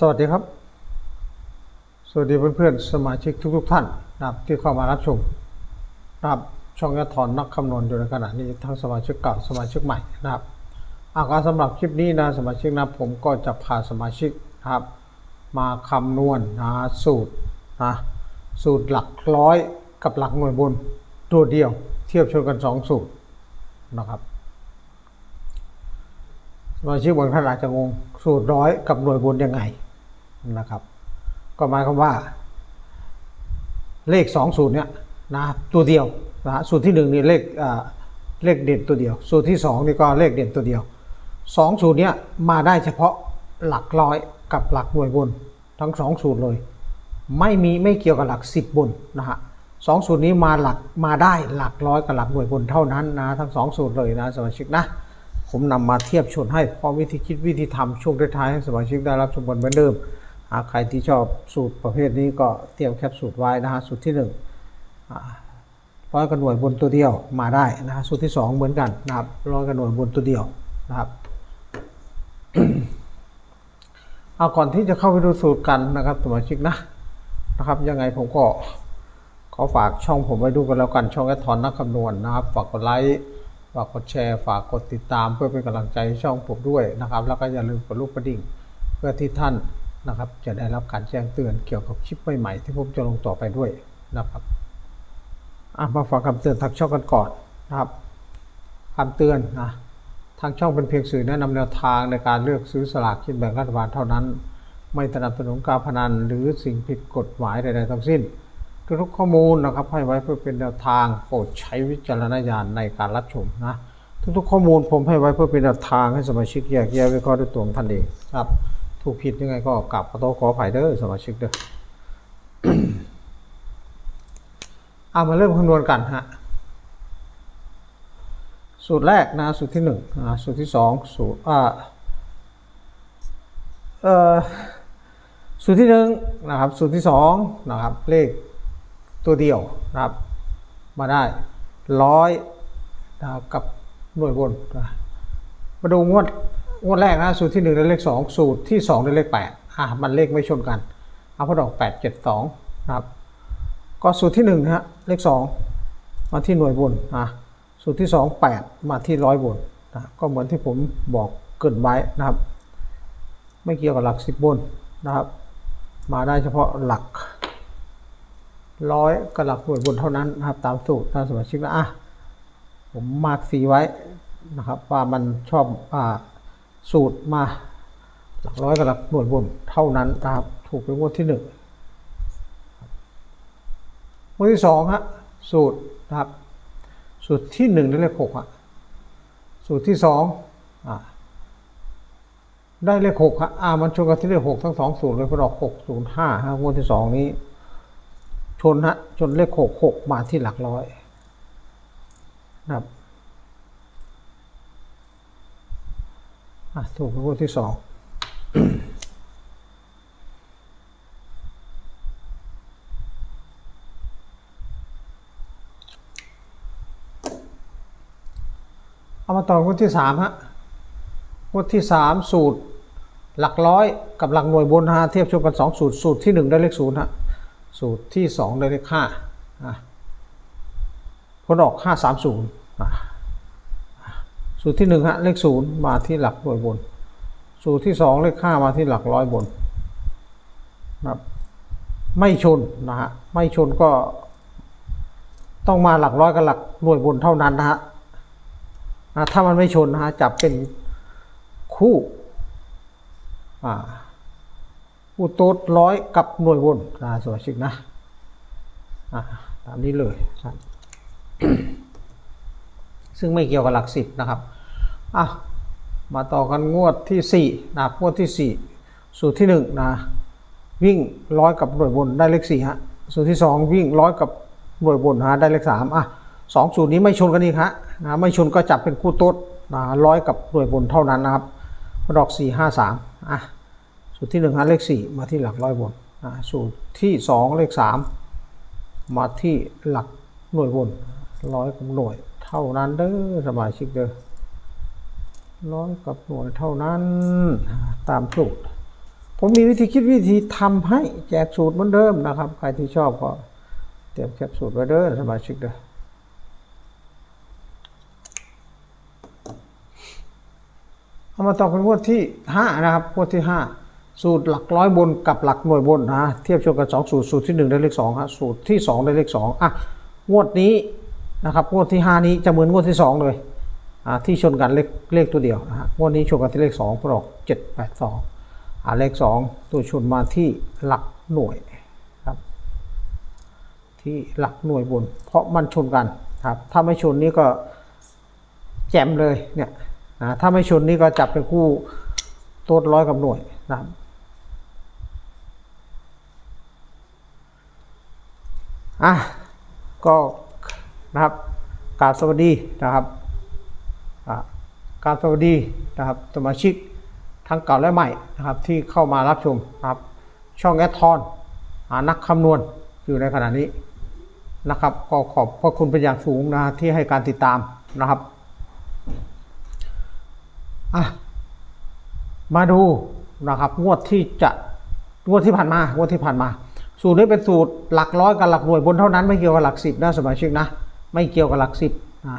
สวัสดีครับ สวัสดีเพื่อนๆ สมาชิกทุกๆท่านนะครับที่เข้ามารับชมนะครับช่องยะถอนนักคำนวณอยู่ในขณะนี้ทั้งสมาชิกเก่าสมาชิกใหม่นะครับอาการสำหรับคลิปนี้นะสมาชิกนะผมก็จะพาสมาชิกนะครับ มาคำนวณนะสูตรนะสูตรหลักร้อยกับหลักหน่วยบนตัวเดียว เทียบชนกันสองสูตรนะครับ สมาชิกบางท่านาจจะงงสูตรร้อยกับหน่วยบนยังไงนะครับ ก็หมายความว่า เลขสองสูตรเนี่ยนะตัวเดียวนะสูตรที่หนึ่งนี่เลขเลขเด่นตัวเดียว สูตรที่สองนี่ก็เลขเด่นตัวเดียวสองสูตรเนี้ยมาได้เฉพาะหลักร้อยกับหลักหน่วยบนทั้งสองสูตรเลย ไม่มีไม่เกี่ยวกับหลักสิบบนนะฮะสองสูตรนี้มาหลักมาได้หลักร้อยกับหลักหน่วยบนเท่านั้นนะทั้งสองสูตรเลยนะสมาชิกนะ ผมนำมาเทียบชนให้พร้อมวิธีคิดวิธีทำช่วงท้ายๆให้สมาชิกได้รับชมกันเหมือนเดิมหากใครที่ชอบสูตรประเภทนี้ก็เตรียมแคปสูตรไว้นะฮะสูตรที่หนึ่งร้อยกระหน่วยบนตัวเดียวมาได้นะฮะสูตรที่สองเหมือนกันนะครับร้อยกระหน่วยบนตัวเดียวนะครับเอาก่อนที่จะเข้าไปดูสูตรกันนะครับสมาชิกนะนะครับ ยังไงผมก็ขอฝากช่องผมไว้ดูกันแล้วกันช่องแอดทอนนักคำนวณนะครับฝากกดไลค์ ฝากกดแชร์ ฝากกดติดตามเพื่อเป็นกำลังใจช่องผมด้วยนะครับ แล้วก็อย่าลืมกดลูกกระดิ่ง เพื่อที่ท่านนะครับ จะได้รับการแจ้งเตือนเกี่ยวกับคลิปใหม่ๆที่ผมจะลงต่อไปด้วยนะครับมาฟังคำเตือนทางช่องกันก่อนนะครับคำเตือนนะทางช่องเป็นเพียงสื่อแนะนำแนวทางในการเลือกซื้อสลากกินแบ่งรัฐบาลเท่านั้น ไม่สนับสนุนการพนันหรือสิ่งผิดกฎหมายใดๆทั้งสิ้น ทุกข้อมูลนะครับให้ไว้เพื่อเป็นแนวทางโปรดใช้วิจารณญาณในการรับชมนะทุกๆข้อมูลผมให้ไว้เพื่อเป็นแนวทางให้สมาชิกแยกแยะวิเคราะห์ด้วยตัวของท่านเองครับ ถูกผิดยังไงก็กลับขอโทษขออภัยเด้อสมาชิกเด้อเอามาเริ่มคำนวณกันฮะสูตรแรกนะสูตรที่หนึ่งนะสูตรที่สองสูตรอ่าเอ่อสูตรที่หนึ่งนะครับสูตรที่สองนะครับเลข ตัวเดียวนะครับ มาได้ร้อยนะครับกับหน่วยบนนะมาดูงวดงวดแรกนะสูตรที่หนึ่งได้เลขสองสูตรที่สองได้เลขแปดอะมันเลขไม่ชนกันเอาพอดอกแปดเจ็ดสองนะครับ ก็สูตรที่หนึ่งนะฮะเลขสองมาที่หน่วยบนอะสูตรที่สองแปดมาที่ร้อยบนนะก็เหมือนที่ผมบอกเกินไว้นะครับ ไม่เกี่ยวกับหลักสิบบนนะครับ มาได้เฉพาะหลัก ร้อยกับหลักหน่วยบนเท่านั้นนะครับ ตามสูตรตามสมาชิกนะอะผมมาร์กสีไว้นะครับ ว่ามันชอบอ่าสูตรมาหลักร้อยกับหลักหน่วยบนเท่านั้นนะครับ ถูกเป็นงวดที่หนึ่งงวดที่สองฮะสูตรนะครับ สูตรที่หนึ่งได้เลขหกฮะสูตรที่สองอ่าได้เลขหกฮะอ่ามันชนกันที่เลขหกทั้งสองสูตรเลยเพราะดอกหกศูนย์ห้าฮะงวดที่สองนี้ ชนฮะชนเลขหกหกมาที่หลักร้อยนะครับถูกเป็นงวดที่สองเอามาต่องวดที่สามฮะงวดที่สามสูตรหลักร้อยกับหลักหน่วยบนฮะเทียบชมกันสองสูตรสูตรที่หนึ่งได้เลขศูนย์ฮะ สูตรที่สองได้เลขห้าอะผลออกห้าสามศูนย์สูตรที่หนึ่งฮะเลขศูนย์มาที่หลักหน่วยบน สูตรที่สองเลขห้ามาที่หลักร้อยบนนะครับไม่ชนนะฮะไม่ชนก็ต้องมาหลักร้อยกับหลักหน่วยบนเท่านั้นนะฮะนะถ้ามันไม่ชนนะฮะจับเป็นคู่อ่า คู่โตดร้อยกับหน่วยวนนะสมาชิกนะตามนี้เลยซึ่งไม่เกี่ยวกับหลักสิบนะครับอะมาต่อกันงวดที่สี่นะงวดที่สี่สูตรที่หนึ่งนะวิ่งร้อยกับหน่วยบนได้เลขสี่ฮะสูตรที่สองวิ่งร้อยกับหน่วยบนฮะได้เลขสามอะสองสูตรนี้ไม่ชนกันอีกฮะนะไม่ชนก็จับเป็นคู่โต๊ดนะร้อยกับหน่วยบนเท่านั้นนะครับดอกสี่ห้าสามอะ สูตรที่หนึ่งเลขสี่มาที่หลักร้อยบนสูตรที่สองเลขสามมาที่หลักหน่วยบนร้อยกับหน่วยเท่านั้นเด้อสมาชิกเด้อร้อยกับหน่วยเท่านั้นตามสูตร ผมมีวิธีคิดวิธีทำให้แจกสูตรเหมือนเดิมนะครับ ใครที่ชอบก็เตรียมแคปสูตรไว้เด้อสมาชิกเด้อเอามาต่อเป็นงวดที่ห้านะครับงวดที่ห้า สูตรหลักร้อยบนกับหลักหน่วยบนนะเทียบชนกันสองสูตรสูตรที่หนึ่งได้เลขสองฮะสูตรที่สองได้เลขสองอะงวดนี้นะครับงวดที่ห้านี้จะเหมือนงวดที่สองเลยอ่าที่ชนกันเลขเลขตัวเดียวนะฮะงวดนี้ชนกันที่เลขสองปลอกเจ็ดแปดสองอ่าเลขสองตัวชนมาที่หลักหน่วยครับที่หลักหน่วยบน เพราะมันชนกันครับถ้าไม่ชนนี่ก็แจมเลยเนี่ยนะถ้าไม่ชนนี่ก็จับเป็นคู่ตัวร้อยกับหน่วยนะครับ อะก็นะครับกราบสวัสดีนะครับอ่าการสวัสดีนะครับสมาชิกทั้งเก่าและใหม่นะครับที่เข้ามารับชมนะครับช่องแอดทอนอ่านักคำนวณอยู่ในขณะนี้นะครับ ก็ขอบพระคุณเป็นอย่างสูงนะที่ให้การติดตามนะครับอะมาดูนะครับงวดที่จะงวดที่ผ่านมางวดที่ผ่านมา สูตรนี้เป็นสูตรหลักร้อยกับหลักหน่วยบนเท่านั้นไม่เกี่ยวกับหลักสิบนะสมาชิกนะ ไม่เกี่ยวกับหลักสิบนะ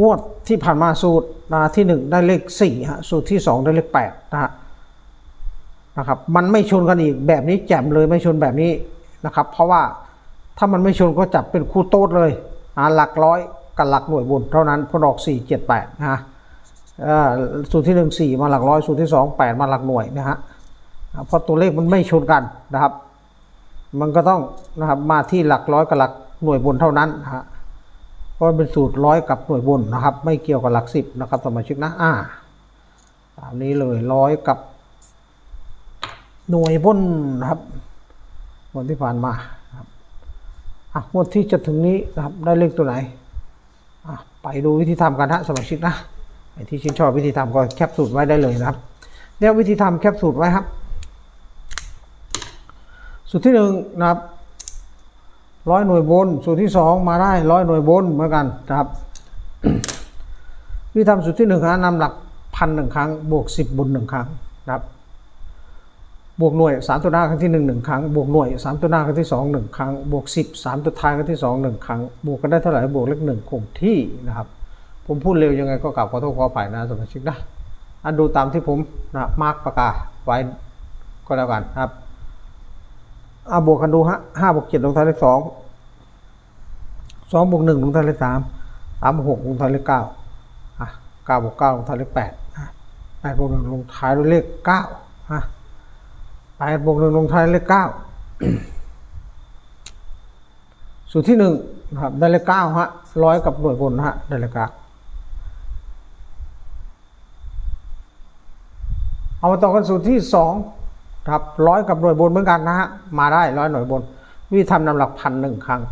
งวดที่ผ่านมาสูตรนะที่หนึ่งได้เลขสี่ฮะสูตรที่สองได้เลขแปดนะฮะนะครับมันไม่ชนกันอีกแบบนี้แจ่มเลยไม่ชนแบบนี้นะครับ เพราะว่าถ้ามันไม่ชนก็จับเป็นคู่โต๊ดเลยอ่าหลักร้อยกับหลักหน่วยบนเท่านั้นพอดอกสี่เจ็ดแปดนะฮะสูตรที่หนึ่งสี่มาหลักร้อยสูตรที่สองแปดมาหลักหน่วยนะฮะเพราะตัวเลขมันไม่ชนกันนะครับ มันก็ต้องนะครับมาที่หลักร้อยกับหลักหน่วยบนเท่านั้นนะฮะเพราะเป็นสูตรร้อยกับหน่วยบนนะครับ ไม่เกี่ยวกับหลักสิบนะครับสมาชิกนะอ่าตามนี้เลยร้อยกับ หน่วยบนนะครับวันที่ผ่านมาครับอะงวดที่จะถึงนี้นะครับได้เลขตัวไหนอะไปดูวิธีทำกันฮะสมาชิกนะไอที่ชื่นชอบวิธีทำก็แคปสูตรไว้ได้เลยนะครับเดี๋ยววิธีทำแคปสูตรไว้ครับ สูตรที่หนึ่งนะครับร้อยหน่วยบน สูตรที่สองมาได้ร้อยหน่วยบนเหมือนกันนะครับวิธีทำสูตรที่หนึ่งนะนำหลักพันหนึ่งครั้ง บวกสิบบนหนึ่งครั้งนะครับ บวกหน่วยสามตัวหน้าครั้งที่หนึ่งหนึ่งครั้ง บวกหน่วยสามตัวหน้าครั้งที่สองหนึ่งครั้ง บวกสิบสามตัวท้ายครั้งที่สองหนึ่งครั้ง บวกกันได้เท่าไหร่ บวกเลขหนึ่งคงที่นะครับ ผมพูดเร็วยังไงก็กลับขอโทษขออภัยนะสมาชิกนะอันดูตามที่ผมนะมาร์กปากกาศไว้ก็แล้วกันนะครับ อาบวกกันดูฮะห้าบวกเจ็ดลงท้ายเลขสองสองบวกหนึ่งลงท้ายเลขสามสามบวกหกลงท้ายเลขเก้าอะเก้าบวกเก้าลงท้ายเลขแปดอะแปดบวกหนึ่งลงท้ายเลขเก้าอะแปดบวกหนึ่งลงท้ายเลขเก้าสูตรที่หนึ่งนะครับได้เลขเก้าฮะร้อยกับหน่วยบนฮะได้เลขเก้าเอามาต่อกันสูตรที่สอง ครับร้อยกับหน่วยบนเหมือนกันนะฮะมาได้ร้อยหน่วยบน วิธีทำนำหลักพันหนึ่งครั้ง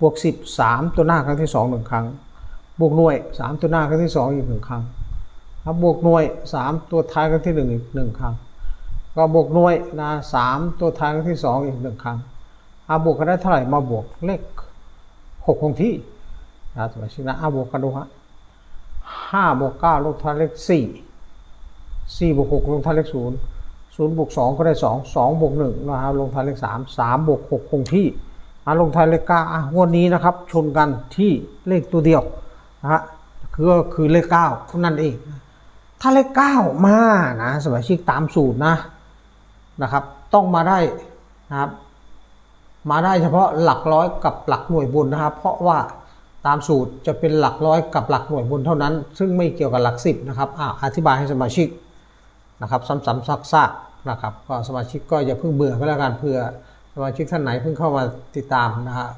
บวกสิบสามตัวหน้าครั้งที่สองหนึ่งครั้ง บวกหน่วยสามตัวหน้าครั้งที่สองอีกหนึ่งครั้งครับบวกหน่วยสามตัวท้ายครั้งที่หนึ่งอีกหนึ่งครั้ง ก็บวกหน่วยนะสามตัวท้ายครั้งที่สองอีกหนึ่งครั้งอาบวกกันได้เท่าไหร่มาบวกเลขหกคงที่นะสมาชิกนะอาบวกกันดูฮะห้าบวกเก้าลงท้ายเลขสี่สี่บวกหกลงท้ายเลขศูนย์ ศูนย์บวกสองก็ได้สองสองบวกหนึ่งนะครับลงท้ายเลขสามสามบวกหกคงที่อะลงท้ายเลขเก้าอะงวดนี้นะครับชนกันที่เลขตัวเดียวนะฮะคือก็คือเลขเก้าเท่านั้นเองถ้าเลขเก้ามานะสมาชิกตามสูตรนะนะครับ ต้องมาได้นะครับ มาได้เฉพาะหลักร้อยกับหลักหน่วยบนนะครับ เพราะว่าตามสูตรจะเป็นหลักร้อยกับหลักหน่วยบนเท่านั้น ซึ่งไม่เกี่ยวกับหลักสิบนะครับอะอธิบายให้สมาชิก นะครับ ซ้ำๆซากๆนะครับ ก็สมาชิกก็อย่าเพิ่งเบื่อก็แล้วกันเพื่อสมาชิกท่านไหนเพิ่งเข้ามาติดตามนะฮะ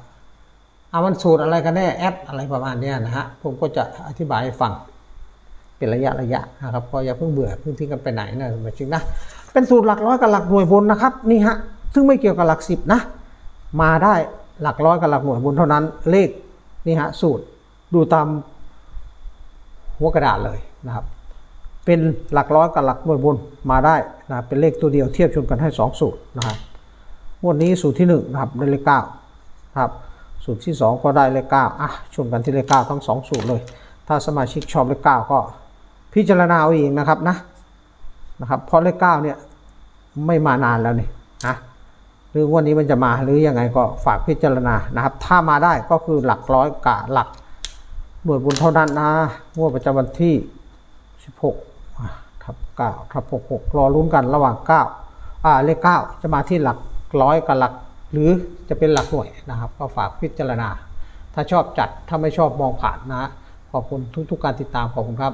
เอามันสูตรอะไรกันแน่แอปอะไรประมาณนี้นะฮะผมก็จะอธิบายให้ฟังเป็นระยะระยะนะครับก็อย่าเพิ่งเบื่อเพิ่งทิ้งกันไปไหนนะสมาชิกนะเป็นสูตรหลักร้อยกับหลักหน่วยบนนะครับนี่ฮะซึ่งไม่เกี่ยวกับหลักสิบนะมาได้หลักร้อยกับหลักหน่วยบนเท่านั้นเลขนี่ฮะสูตรดูตามหัวกระดาษเลยนะครับ เป็นหลักร้อยกับหลักหน่วยบนมาได้นะเป็นเลขตัวเดียวเทียบชนกันให้2สูตรนะครับงวดนี้สูตรที่1นะครับได้เลข9ครับสูตรที่ 2 ก็ได้เลข9อะชนกันที่เลข9ทั้ง 2 สูตรเลย ถ้าสมาชิกชอบเลข9ก็พิจารณาเอาเองนะครับนะนะครับเพราะเลข9เนี่ยไม่มานานแล้วนี่นะหรือวันนี้มันจะมาหรือยังไงก็ฝากพิจารณานะครับ ถ้ามาได้ก็คือหลักร้อยกะหลักหน่วยบุญเท่านั้นนะงวดประจำวันที่ 16 อะทับ9ทับ66รอลุ้นกันระหว่าง9อ่าเลข9จะมาที่หลักร้อยกับหลัก หรือจะเป็นหลักหน่วยนะครับ ก็ฝากพิจารณา ถ้าชอบจัดถ้าไม่ชอบมองผ่านนะ ขอบคุณทุกๆการติดตามขอบคุณครับ